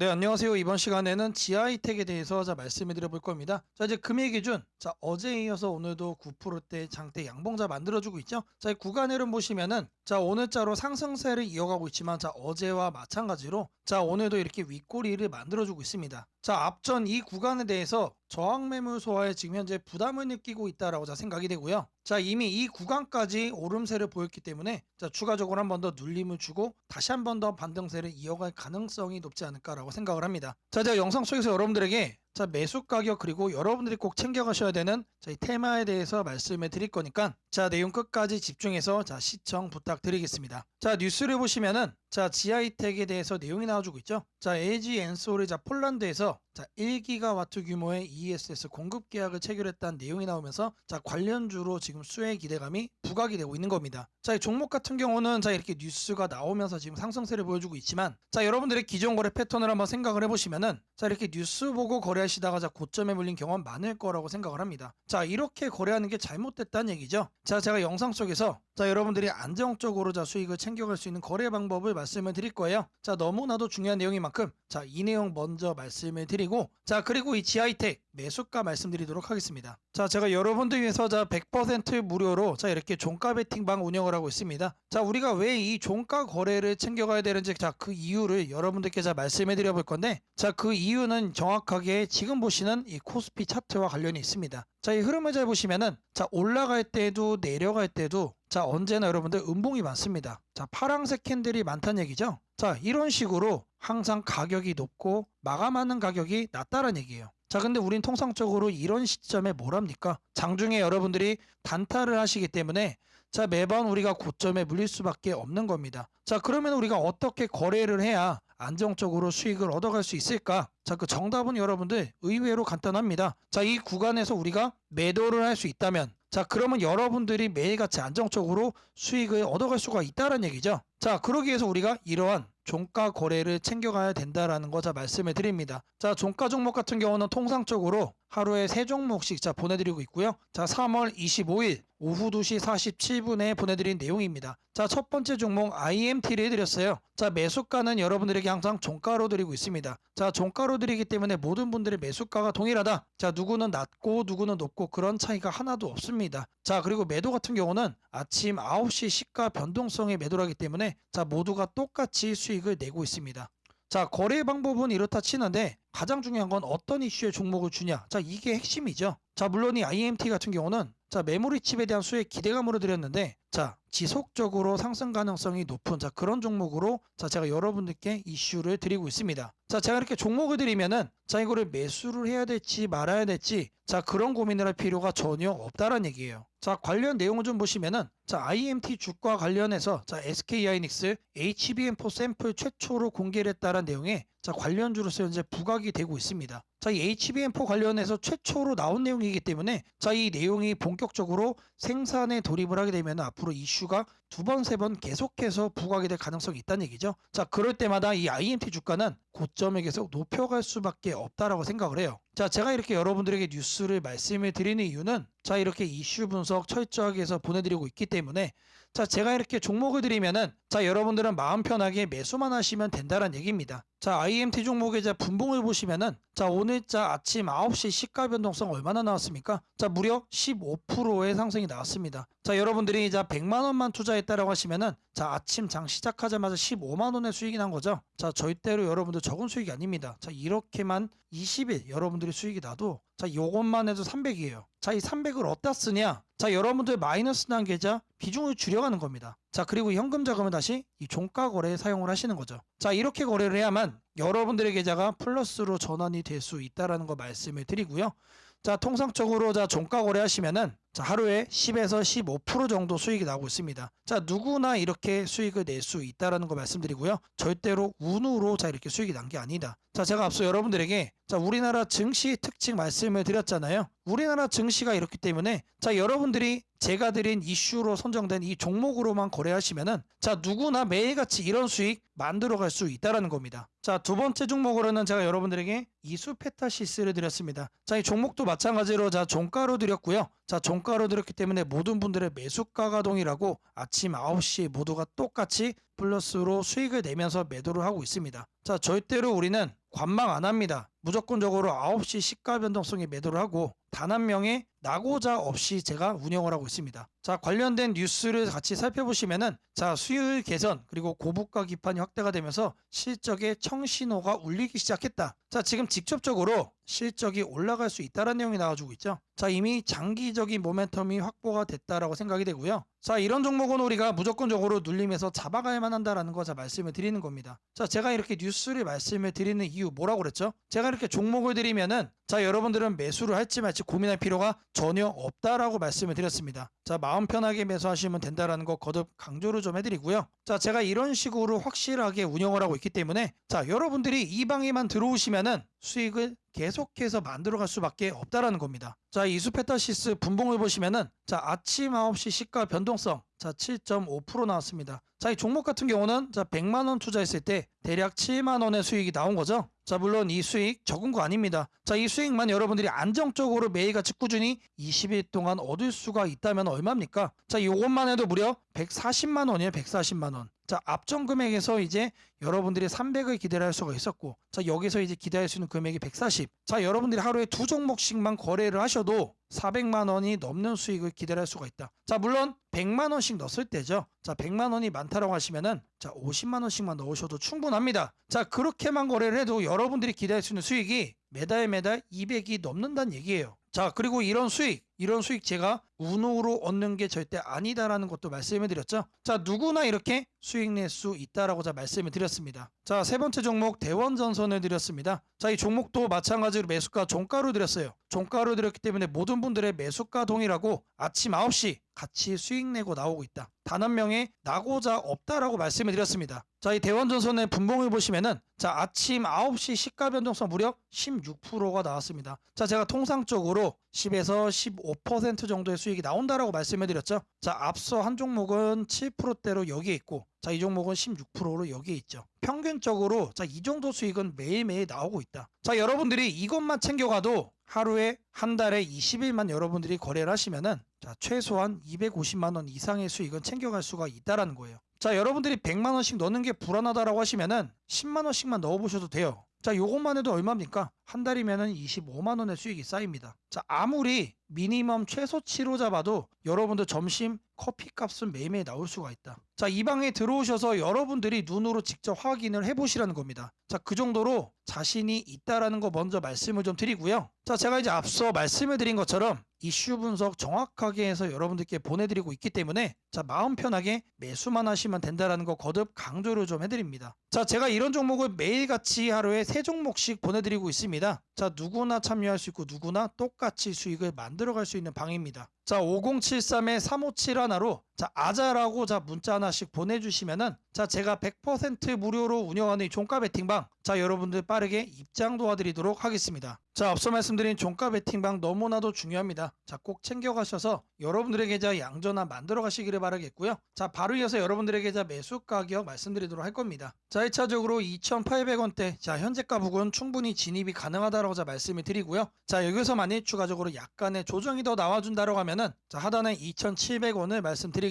네, 안녕하세요. 이번 시간에는 지하이텍에 대해서 자 말씀을 드려 볼 겁니다. 자, 이제 금일 기준, 자 어제에 이어서 오늘도 9%대 장대 양봉자 만들어 주고 있죠. 자, 이 구간으로 보시면은 자 오늘자로 상승세를 이어가고 있지만 자 어제와 마찬가지로 자 오늘도 이렇게 윗꼬리를 만들어주고 있습니다. 자 앞전 이 구간에 대해서 저항 매물 소화에 지금 현재 부담을 느끼고 있다라고 자 생각이 되고요. 자 이미 이 구간까지 오름세를 보였기 때문에 자 추가적으로 한 번 더 눌림을 주고 다시 한 번 더 반등세를 이어갈 가능성이 높지 않을까라고 생각을 합니다. 자 제가 영상 속에서 여러분들에게 자 매수 가격 그리고 여러분들이 꼭 챙겨가셔야 되는 자, 이 테마에 대해서 말씀을 드릴 거니까 자 내용 끝까지 집중해서 자 시청 부탁드리겠습니다. 자 뉴스를 보시면은 자 지하이텍에 대해서 내용이 나와주고 있죠. 자 LG 엔솔이 자 폴란드에서 자 1기가와트 규모의 ESS 공급 계약을 체결했다는 내용이 나오면서 자 관련주로 지금 수혜 기대감이 부각이 되고 있는 겁니다. 자 이 종목 같은 경우는 자 이렇게 뉴스가 나오면서 지금 상승세를 보여주고 있지만 자 여러분들의 기존 거래 패턴을 한번 생각을 해보시면은 자 이렇게 뉴스 보고 거래하 시다가 자 고점에 물린 경험 많을 거라고 생각을 합니다. 자 이렇게 거래하는 게 잘못됐다는 얘기죠. 자 제가 영상 속에서 자 여러분들이 안정적으로 자 수익을 챙겨갈 수 있는 거래 방법을 말씀을 드릴 거예요. 자 너무나도 중요한 내용인 만큼 자 이 내용 먼저 말씀을 드리고 자 그리고 이 지하이텍 매수가 말씀드리도록 하겠습니다. 자 제가 여러분들 위해서 자 100% 무료로 자 이렇게 종가 베팅방 운영을 하고 있습니다. 자 우리가 왜 이 종가 거래를 챙겨가야 되는지 자 그 이유를 여러분들께 자 말씀해 드려 볼 건데 자 그 이유는 정확하게 지금 보시는 이 코스피 차트와 관련이 있습니다. 자 이 흐름을 잘 보시면은 자 올라갈 때도 내려갈 때도 자 언제나 여러분들 음봉이 많습니다. 자 파랑색 캔들이 많다는 얘기죠. 자 이런 식으로 항상 가격이 높고 마감하는 가격이 낮다는 얘기예요. 자 근데 우린 통상적으로 이런 시점에 뭘 합니까? 장중에 여러분들이 단타를 하시기 때문에 자 매번 우리가 고점에 물릴 수밖에 없는 겁니다. 자 그러면 우리가 어떻게 거래를 해야 안정적으로 수익을 얻어갈 수 있을까? 자 그 정답은 여러분들 의외로 간단합니다. 자 이 구간에서 우리가 매도를 할 수 있다면 자 그러면 여러분들이 매일같이 안정적으로 수익을 얻어갈 수가 있다는 얘기죠. 자 그러기 위해서 우리가 이러한 종가 거래를 챙겨가야 된다라는 거자 말씀을 드립니다. 자 종가 종목 같은 경우는 통상적으로 하루에 세 종목씩 자 보내드리고 있고요. 자 3월 25일 오후 2시 47분에 보내드린 내용입니다. 자 첫 번째 종목 IMT를 해드렸어요. 자 매수가는 여러분들에게 항상 종가로 드리고 있습니다. 자 종가로 드리기 때문에 모든 분들의 매수가가 동일하다. 자 누구는 낮고 누구는 높고 그런 차이가 하나도 없습니다. 자 그리고 매도 같은 경우는 아침 9시 시가 변동성의 매도라기 때문에 자 모두가 똑같이 수익을 내고 있습니다. 자 거래 방법은 이렇다 치는데 가장 중요한 건 어떤 이슈에 종목을 주냐 자 이게 핵심이죠 자 물론 이 IMT 같은 경우는 자 메모리 칩에 대한 수익 기대감으로 드렸는데 자 지속적으로 상승 가능성이 높은 자 그런 종목으로 자 제가 여러분들께 이슈를 드리고 있습니다 자 제가 이렇게 종목을 드리면은 자 이거를 매수를 해야 될지 말아야 될지 자 그런 고민을 할 필요가 전혀 없다란 얘기예요 자 관련 내용을 좀 보시면은 자 IMT 주가 관련해서 자 SK 하이닉스 HBM4 샘플 최초로 공개를 했다는 내용에 자 관련주로서 현재 부각이 되고 있습니다. 자, 이 HBM4 관련해서 최초로 나온 내용이기 때문에 자, 이 내용이 본 격적으로 생산에 돌입을 하게 되면 앞으로 이슈가 두 번, 세 번 계속해서 부각이 될 가능성이 있다는 얘기죠. 자, 그럴 때마다 이 IMT 주가는 고점에 계속 높여갈 수밖에 없다라고 생각을 해요. 자, 제가 이렇게 여러분들에게 뉴스를 말씀을 드리는 이유는 자, 이렇게 이슈 분석 철저하게 해서 보내드리고 있기 때문에 자, 제가 이렇게 종목을 드리면은 자, 여러분들은 마음 편하게 매수만 하시면 된다는 얘기입니다. 자, IMT 종목의 자 분봉을 보시면은 자, 오늘 자 아침 9시 시가 변동성 얼마나 나왔습니까? 자, 무려 15%의 상승이 나왔습니다. 자, 여러분들이 이제 100만 원만 투자했다라고 하시면은 자, 아침 장 시작하자마자 15만 원의 수익이 난 거죠. 자, 절대로 여러분들 적은 수익이 아닙니다. 자, 이렇게만 20일 여러분들이 수익이 나도 자, 요것만 해도 300이에요. 자, 이 300을 어디다 쓰냐? 자, 여러분들 마이너스 난 계좌 비중을 줄여가는 겁니다. 자, 그리고 현금 자금을 다시 이 종가 거래에 사용을 하시는 거죠. 자, 이렇게 거래를 해야만 여러분들의 계좌가 플러스로 전환이 될 수 있다라는 거 말씀을 드리고요. 자, 통상적으로 자 종가 거래 하시면은 자, 하루에 10에서 15% 정도 수익이 나오고 있습니다. 자, 누구나 이렇게 수익을 낼 수 있다라는 거 말씀드리고요. 절대로 운으로 자 이렇게 수익이 난 게 아니다. 자, 제가 앞서 여러분들에게 자, 우리나라 증시 특징 말씀을 드렸잖아요. 우리나라 증시가 이렇기 때문에 자, 여러분들이 제가 드린 이슈로 선정된 이 종목으로만 거래하시면은 자, 누구나 매일같이 이런 수익 만들어 갈 수 있다라는 겁니다. 자, 두 번째 종목으로는 제가 여러분들에게 이수페타시스를 드렸습니다. 자, 이 종목도 마찬가지로 자, 종가로 드렸고요. 자, 종가로 드렸기 때문에 모든 분들의 매수가 가 동일하고 아침 9시 모두가 똑같이 플러스로 수익을 내면서 매도를 하고 있습니다. 자, 절대로 우리는 관망 안 합니다. 무조건적으로 9시 시가 변동성에 매도를 하고 단 한 명의 나고자 없이 제가 운영을 하고 있습니다. 자, 관련된 뉴스를 같이 살펴보시면은 자, 수요일 개선 그리고 고부가 기판이 확대가 되면서 실적의 청신호가 울리기 시작했다. 자, 지금 직접적으로 실적이 올라갈 수 있다는 내용이 나와주고 있죠. 자, 이미 장기적인 모멘텀이 확보가 됐다라고 생각이 되고요. 자, 이런 종목은 우리가 무조건적으로 눌림에서 잡아가야만 한다라는 거 자 말씀을 드리는 겁니다. 자, 제가 이렇게 뉴스를 말씀을 드리는 이유 뭐라고 그랬죠? 제가 이렇게 종목을 드리면은 자, 여러분들은 매수를 할지 말지 고민할 필요가 전혀 없다라고 말씀을 드렸습니다. 자, 마음 편하게 매수하시면 된다라는 거 거듭 강조를 좀 해드리고요. 자, 제가 이런 식으로 확실하게 운영을 하고 있기 때문에 자, 여러분들이 이 방에만 들어오시면은 수익을 계속해서 만들어갈 수밖에 없다라는 겁니다. 자, 이수페타시스 분봉을 보시면은 자, 아침 9시 시가 변동성 자, 7.5% 나왔습니다. 자, 이 종목 같은 경우는 자, 100만 원 투자했을 때 대략 7만 원의 수익이 나온 거죠. 자, 물론 이 수익 적은 거 아닙니다. 자, 이 수익만 여러분들이 안정적으로 매일같이 꾸준히 20일 동안 얻을 수가 있다면 얼마입니까? 자, 요것만 해도 무려 140만 원이에요. 140만 원. 자, 앞전 금액에서 이제 여러분들이 300을 기대할 수가 있었고, 자, 여기서 이제 기대할 수 있는 금액이 140. 자, 여러분들이 하루에 두 종목씩만 거래를 하셔도 400만 원이 넘는 수익을 기대할 수가 있다. 자, 물론 100만 원씩 넣었을 때죠. 자, 100만 원이 많다라고 하시면은 자, 50만 원씩만 넣으셔도 충분합니다. 자, 그렇게만 거래를 해도 여러분들이 기대할 수 있는 수익이 매달 매달 200이 넘는다는 얘기예요. 자, 그리고 이런 수익, 이런 수익 제가 운으로 얻는 게 절대 아니다라는 것도 말씀을 드렸죠. 자, 누구나 이렇게 수익 낼 수 있다라고 자 말씀을 드렸습니다. 자, 세 번째 종목 대원 전선을 드렸습니다. 자, 이 종목도 마찬가지로 매수가 종가로 드렸어요. 종가로 드렸기 때문에 모든 분들의 매수가 동일하고 아침 9시 같이 수익 내고 나오고 있다. 단 한 명의 나고자 없다라고 말씀을 드렸습니다. 자, 이 대원전선의 분봉을 보시면은 자, 아침 9시 시가 변동성 무려 16%가 나왔습니다. 자, 제가 통상적으로 10에서 15% 정도의 수익 이 나온다라고 말씀을 드렸죠. 자, 앞서 한 종목은 7%대로 여기에 있고 자, 이 종목은 16%로 여기에 있죠. 평균적으로 자, 이 정도 수익은 매일매일 나오고 있다. 자, 여러분들이 이것만 챙겨가도 하루에 한 달에 20일만 여러분들이 거래를 하시면은 자, 최소한 250만 원 이상의 수익은 챙겨갈 수가 있다라는 거예요. 자, 여러분들이 100만 원씩 넣는 게 불안하다라고 하시면은 10만 원씩만 넣어 보셔도 돼요. 자, 요것만 해도 얼마입니까? 한 달이면은 25만 원의 수익이 쌓입니다. 자, 아무리 미니멈 최소치로 잡아도 여러분들 점심 커피 값은 매일매일 나올 수가 있다. 자, 이 방에 들어오셔서 여러분들이 눈으로 직접 확인을 해보시라는 겁니다. 자, 그 정도로 자신이 있다라는 거 먼저 말씀을 좀 드리고요. 자, 제가 이제 앞서 말씀을 드린 것처럼 이슈 분석 정확하게 해서 여러분들께 보내드리고 있기 때문에 자, 마음 편하게 매수만 하시면 된다라는 거 거듭 강조를 좀 해드립니다. 자, 제가 이런 종목을 매일같이 하루에 세 종목씩 보내드리고 있습니다. 자, 누구나 참여할 수 있고 누구나 똑같이 수익을 만들 어갈 수 있는 방입니다. 자, 5073에 357 하나로 자, 아자라고 자 문자 하나씩 보내주시면은 자 제가 100% 무료로 운영하는 이 종가 베팅방 자 여러분들 빠르게 입장 도와드리도록 하겠습니다. 자 앞서 말씀드린 종가 베팅방 너무나도 중요합니다. 자 꼭 챙겨가셔서 여러분들의 계좌 양전화 만들어 가시기를 바라겠고요. 자 바로 이어서 여러분들의 계좌 매수 가격 말씀드리도록 할 겁니다. 자 1차적으로 2,800원대 자 현재가 부근 충분히 진입이 가능하다라고 자 말씀을 드리고요. 자 여기서 만약 추가적으로 약간의 조정이 더 나와준다라고 하면은 자 하단에 2,700원을 말씀드리겠습니다.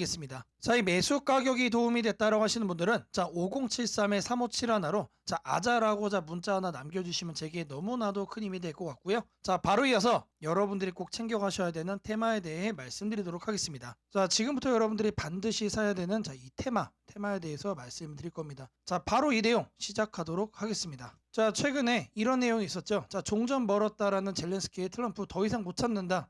자, 이 매수 가격이 도움이 됐다라고 하시는 분들은 자, 5073에 357 하나로 자, 아자라고 자 문자 하나 남겨 주시면 제게 너무나도 큰 힘이 될 것 같고요. 자, 바로 이어서 여러분들이 꼭 챙겨 가셔야 되는 테마에 대해 말씀드리도록 하겠습니다. 자, 지금부터 여러분들이 반드시 사야 되는 자, 이 테마, 테마에 대해서 말씀드릴 겁니다. 자, 바로 이 내용 시작하도록 하겠습니다. 자, 최근에 이런 내용이 있었죠. 자, 종전 멀었다라는 젤렌스키의 트럼프 더 이상 못 참는다.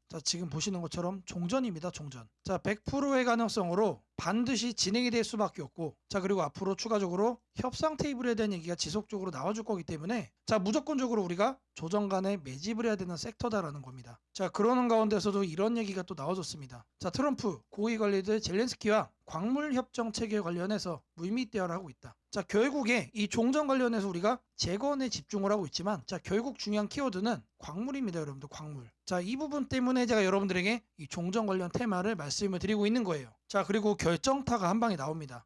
자, 지금 보시는 것처럼 종전입니다. 종전. 자, 100%의 가능성으로 반드시 진행이 될 수밖에 없고 자, 그리고 앞으로 추가적으로 협상 테이블에 대한 얘기가 지속적으로 나와줄 거기 때문에 자, 무조건적으로 우리가 조정 간에 매집을 해야 되는 섹터다라는 겁니다. 자, 그러는 가운데서도 이런 얘기가 또 나와줬습니다. 자, 트럼프 고위 관리들 젤렌스키와 광물 협정 체계 관련해서 물밑 대화를 하고 있다. 자, 결국에 이 종전 관련해서 우리가 재건에 집중을 하고 있지만 자, 결국 중요한 키워드는 광물입니다, 여러분들. 광물. 자, 이 부분 때문에 제가 여러분들에게 이 종전 관련 테마를 말씀을 드리고 있는 거예요. 자, 그리고 결정타가 한 방에 나옵니다.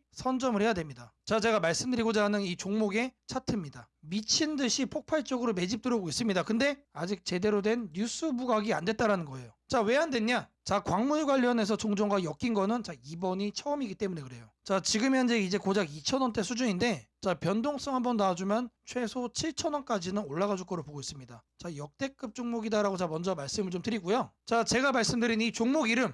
선점을 해야 됩니다. 자 제가 말씀드리고자 하는 이 종목의 차트입니다. 미친 듯이 폭발적으로 매집 들어오고 있습니다. 근데 아직 제대로 된 뉴스 부각이 안 됐다라는 거예요. 자 왜 안 됐냐? 자 광물 관련해서 종전과 엮인 거는 자 이번이 처음이기 때문에 그래요. 자 지금 현재 이제 고작 2,000원대 수준인데 자 변동성 한번 놔주면 최소 7,000원까지는 올라가 줄 거로 보고 있습니다. 자 역대급 종목이다라고 자 먼저 말씀을 좀 드리고요. 자 제가 말씀드린 이 종목 이름